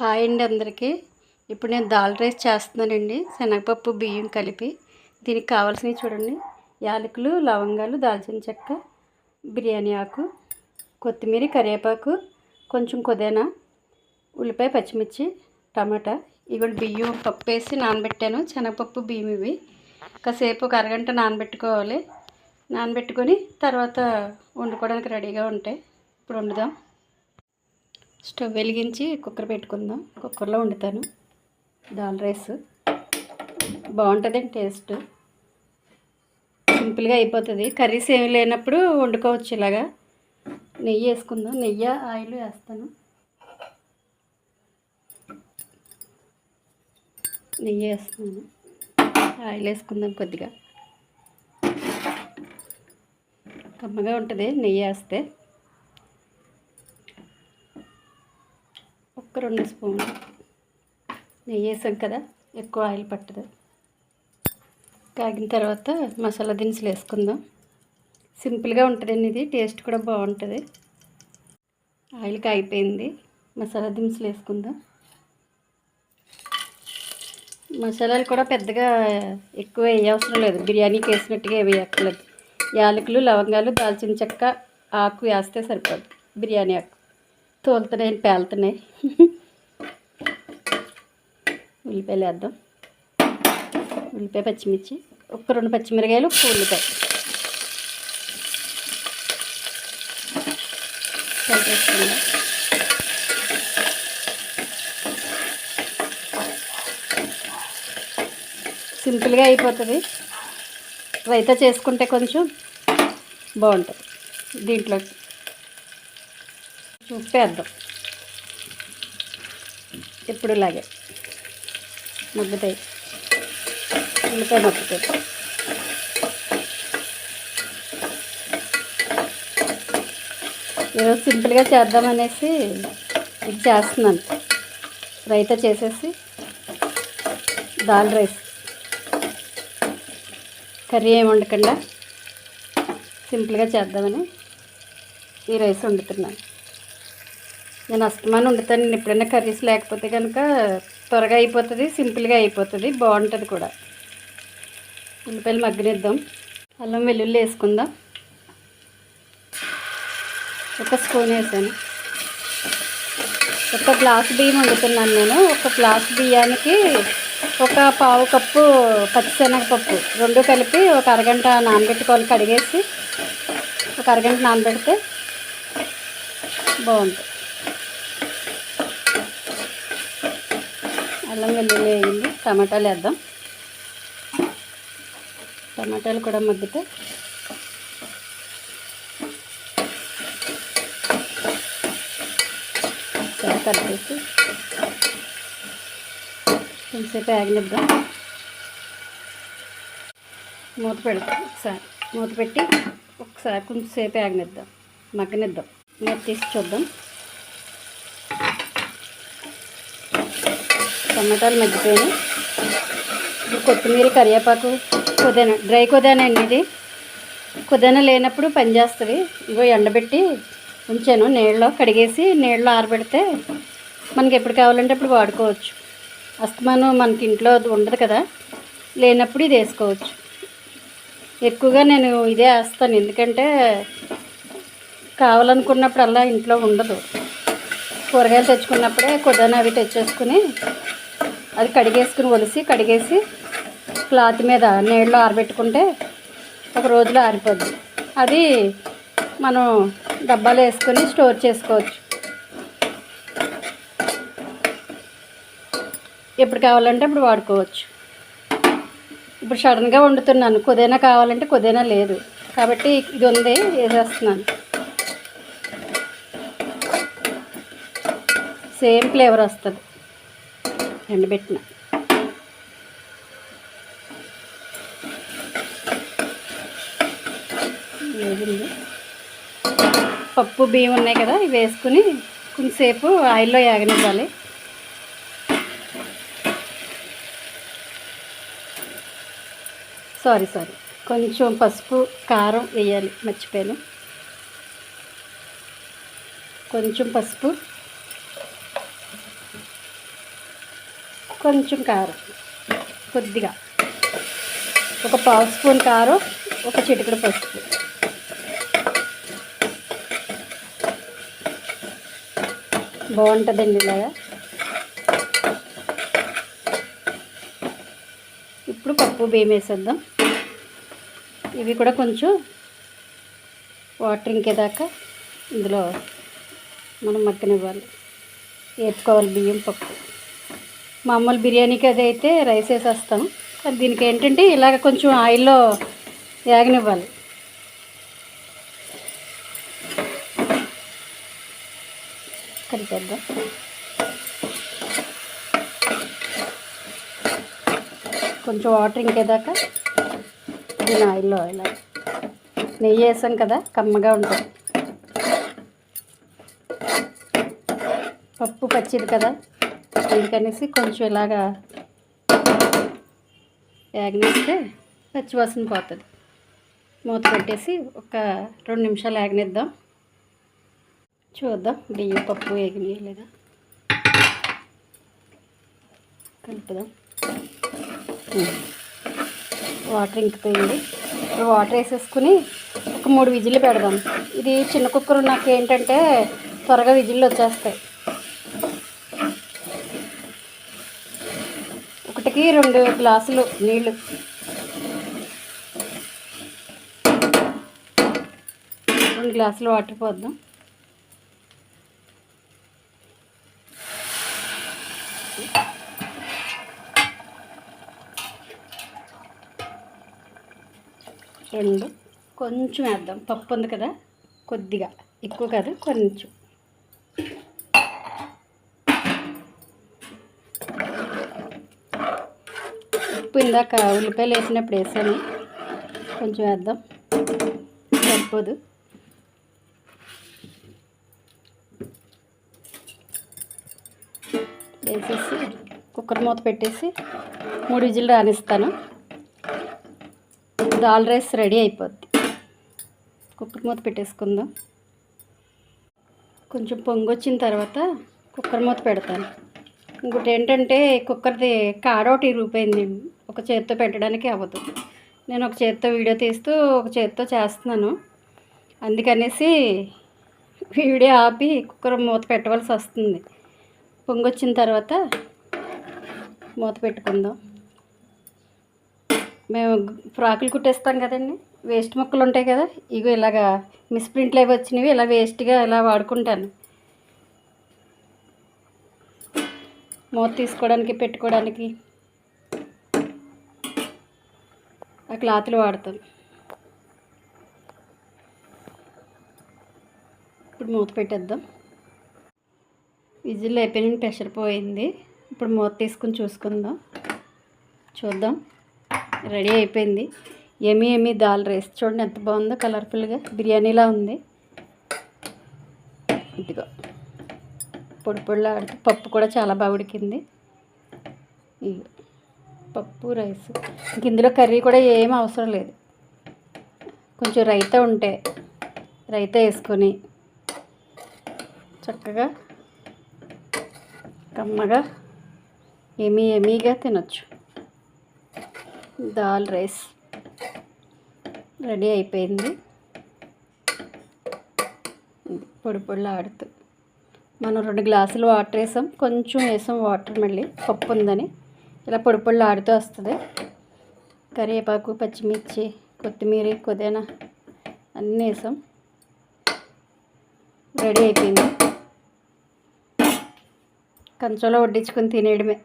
Hi అండి అందరికీ. ఇప్పుడు నేను దాల్ రైస్ చేస్తున్నానండి. శనగపప్పు బియ్యం కలిపి. దీనికి కావాల్సినవి చూడండి. యాలకులు లవంగాలు దాల్చిన చెక్క బిర్యానీ ఆకు కొత్తిమీర కరివేపాకు కొంచెం కుదేనా ఉల్లిపాయ పచ్చిమిర్చి టమాటా. ఇవి బియ్యం పప్పు వేసి నానబెట్టాను. శనగపప్పు బియ్యం ఇవి. కాసేపు ఒక అరగంట నానబెట్టుకోవాలి. నానబెట్టుకొని తర్వాత వండుకోవడానికి రెడీగా ఉంటాయి ఇప్పుడు వండుదాం. స్టవ్ వెలిగించి కుక్కర్ పెట్టుకుందాం. కుక్కర్లో వండుతాను. దాల్ రైస్ బాగుంటుందండి టేస్ట్. సింపుల్గా అయిపోతుంది. కర్రీస్ ఏమి లేనప్పుడు వండుకోవచ్చు ఇలాగా. నెయ్యి వేసుకుందాం. నెయ్యి ఆయిల్ వేస్తాను. నెయ్యి వేస్తున్నాను. ఆయిల్ వేసుకుందాం కొద్దిగా. కమ్మగా ఉంటుంది. నెయ్యి వేస్తే. రెండు స్పూన్లు. నెయ్యి వేసాం కదా ఎక్కువ ఆయిల్ పట్టదు. కాగిన తర్వాత మసాలా దినుసులు వేసుకుందాం. సింపుల్గా ఉంటుందండి ఇది టేస్ట్ కూడా బాగుంటుంది. ఆయిల్ కాగిపోయింది మసాలా దినుసులు వేసుకుందాం. మసాలాలు కూడా పెద్దగా ఎక్కువ వేయవసరం లేదు. బిర్యానీకి వేసినట్టుగా ఏమి వేయక్కర్లేదు. యాలకులు లవంగాలు దాల్చిన చెక్క ఆకు వేస్తే సరిపోదు. బిర్యానీ ఆకు. తోలుతున్నాయి పేలుతున్నాయి ఉల్లిపాయలు వేద్దాం. ఉల్లిపాయ పచ్చిమిర్చి ఒక రెండు పచ్చిమిరకాయలు ఒక ఉల్లిపాయ. సింపుల్గా అయిపోతుంది. రైతా చేసుకుంటే కొంచెం బాగుంటుంది. దీంట్లో ఉప్పు వేద్దాం ఇప్పుడు ఇలాగే. మగ్గుతాయి ఉల్లిపాయ మగ్గుతాయి ఈరోజు సింపుల్గా చేద్దామనేసి ఇది చేస్తున్నాను. రైతా చేసేసి దాల్ రైస్. కర్రీ ఏమి వండకుండా సింపుల్గా చేద్దామని ఈ రైస్ వండుతున్నాను. నేను అస్తమానం వండుతాను. నేను ఎప్పుడైనా కర్రీస్ లేకపోతే కనుక త్వరగా అయిపోతుంది సింపుల్గా అయిపోతుంది బాగుంటుంది కూడా. ఉల్లిపాయలు మగ్గనిద్దాం. అల్లం వెల్లుల్లి వేసుకుందాం. ఒక స్పూన్ వేసాను. ఒక గ్లాస్ బియ్యం వండుతున్నాను నేను. ఒక గ్లాస్ బియ్యానికి ఒక పావు కప్పు పచ్చిశనగపప్పు రెండు కలిపి ఒక అరగంట నానబెట్టుకోవాలి. కడిగేసి ఒక అరగంట నానబెడితే బాగుంటుంది. అల్లం వెల్లుల్లి వేయండి. టమాటాలు వేద్దాం. టమాటాలు కూడా మగ్గితే కలిపేసి కొంచెంసేపు ఆగనిద్దాం. మూత పెడతాం. ఒకసారి మూత పెట్టి ఒకసారి కొంచెంసేపు ఆగనిద్దాం. మగ్గనిద్దాం. మూత తీసి చూద్దాం. టమాటాలు మగ్గిపోయినాయి. ఇప్పుడు కొత్తిమీర కరివేపాకు కుదన డ్రై కుదాన అండి ఇది. కుదన లేనప్పుడు పనిచేస్తుంది ఇగో ఎండబెట్టి ఉంచాను. నీళ్ళలో కడిగేసి నీళ్ళలో ఆరబెడితే మనకి ఎప్పుడు కావాలంటే అప్పుడు వాడుకోవచ్చు. అస్తమానం మనకి ఇంట్లో అది ఉండదు కదా. లేనప్పుడు ఇది వేసుకోవచ్చు. ఎక్కువగా నేను ఇదే వేస్తాను. ఎందుకంటే కావాలనుకున్నప్పుడల్లా ఇంట్లో ఉండదు. కూరగాయలు తెచ్చుకున్నప్పుడే కొద్దిగా అవి తెచ్చేసుకుని అది కడిగేసుకుని ఒలిసి కడిగేసి క్లాత్ మీద నీళ్ళలో ఆరబెట్టుకుంటే ఒక రోజులో ఆరిపోద్ది. అది మనం డబ్బాలో వేసుకొని స్టోర్ చేసుకోవచ్చు. ఎప్పుడు కావాలంటే అప్పుడు వాడుకోవచ్చు. ఇప్పుడు సడన్గా వండుతున్నాను. కుదేనా కావాలంటే కుదేనా లేదు. కాబట్టి ఇది ఉంది వేసేస్తున్నాను. సేమ్ ఫ్లేవర్ వస్తుంది. ఎండబెట్టిన. వేగింది పప్పు బియ్యం ఉన్నాయి కదా ఇవి వేసుకుని కొంతసేపు ఆయిల్లో యాగనివ్వాలి. Sorry sorry. కొంచెం పసుపు కారం వేయాలి మర్చిపోయాను. కొంచెం పసుపు కొంచెం కారం కొద్దిగా. ఒక పావు స్పూన్ కారం ఒక చిటికడ పసుపు. బాగుంటుందండి ఇలాగా. ఇప్పుడు పప్పు బియ్యం వేసేద్దాం. ఇవి కూడా కొంచెం వాటర్ ఇంకేదాకా ఇందులో మనం మక్కనివ్వాలి వేపుకోవాలి బియ్యం పప్పు. మామూలు బిర్యానీకి అది అయితే రైస్ వేసేస్తాం. కానీ దీనికి ఏంటంటే ఇలాగ కొంచెం ఆయిల్లో వేగనివ్వాలి. కలిపేద్దాం కొంచెం వాటర్ ఇంకేదాకా దీని ఆయిల్లో ఇలా నెయ్యి వేసాం కదా కమ్మగా ఉంటుంది. పప్పు పచ్చిది కదా. అందుకనేసి కొంచెం ఇలాగా వేగనిస్తే పచ్చివాసన పోతుంది. మూత పెట్టేసి ఒక రెండు నిమిషాలు వేగనిద్దాం చూద్దాం బియ్యం పప్పు వేగినాయి లేదా కలుపుదాం వాటర్ ఇంకిపోయింది. ఇప్పుడు వాటర్ వేసేసుకుని ఒక మూడు విజిల్లు పెడదాం. ఇది చిన్న కుక్కర్ నాకు ఏంటంటే త్వరగా విజిల్లు వచ్చేస్తాయి. ఒకటికి రెండు గ్లాసులు నీళ్ళు. రెండు గ్లాసులు వాటర్ పోద్దాం. రెండు. కొంచెం వేద్దాం. పప్పు ఉంది కదా? కొద్దిగా. ఎక్కువ కాదు కొంచెం. ఉప్పు ఇందాక ఉల్లిపాయలు వేసినప్పుడు వేసాను. కొంచెం వేద్దాం. సరిపోదు. వేసేసి కుక్కర్ మూత పెట్టేసి మూడు విజిల్ రానిస్తాను. దాల్ రైస్ రెడీ అయిపోద్ది. కుక్కర్ మూత పెట్టేసుకుందాం. కొంచెం పొంగు వచ్చిన తర్వాత కుక్కర్ మూత పెడతాను. ఇంకోటి ఏంటంటే కుక్కర్ది కాడ ఒకటి ఇరిగిపోయింది. ఒక చేత్తో పెట్టడానికి అవ్వదు నేను ఒక చేత్తో వీడియో తీస్తూ ఒక చేత్తో చేస్తున్నాను. అందుకనేసి వీడియో ఆపి కుక్కర్ మూత పెట్టవలసి వస్తుంది. పొంగొచ్చిన తర్వాత మూత పెట్టుకుందాం. మేము ఫ్రాకులు కుట్టేస్తాం కదండి. వేస్ట్ మొక్కలు ఉంటాయి కదా ఇగో ఇలాగా మిస్ప్రింట్లు అవి వచ్చినవి ఇలా వేస్ట్గా ఇలా వాడుకుంటాను. మూత తీసుకోవడానికి పెట్టుకోవడానికి ఆ క్లాత్లు వాడతాం. ఇప్పుడు మూత పెట్టేద్దాం. విజిల్ అయిపోయిన ప్రెషర్ పోయింది. ఇప్పుడు మూత తీసుకుని చూసుకుందాం. చూద్దాం. రెడీ అయిపోయింది. ఏమి ఏమి దాల్ రైస్. చూడండి ఎంత బాగుందో కలర్ఫుల్గా. బిర్యానీలా ఉంది. ఇదిగో. పొడి పొడిలాడుతూ పప్పు కూడా చాలా బాగా ఉడికింది. ఇదిగో. పప్పు రైస్. ఇంక ఇందులో కర్రీ కూడా ఏం అవసరం లేదు. కొంచెం రైతా ఉంటే రైతా వేసుకొని చక్కగా కమ్మగా ఎమీ ఎమీగా తినొచ్చు. దాల్ రైస్ రెడీ అయిపోయింది. పొడి పొడిలో ఆడుతూ. మనం రెండు గ్లాసులు వాటర్ వేసాం. కొంచెం వేసాం వాటర్ మళ్ళీ. పప్పు ఉందని. ఇలా పొడి పొడిలా ఆడుతూ వస్తుంది. కరివేపాకు పచ్చిమిర్చి కొత్తిమీర పుదీనా అన్నీ వేసాం. రెడీ అయిపోయింది. కంచంలో వడ్డించుకొని తినేయడమే.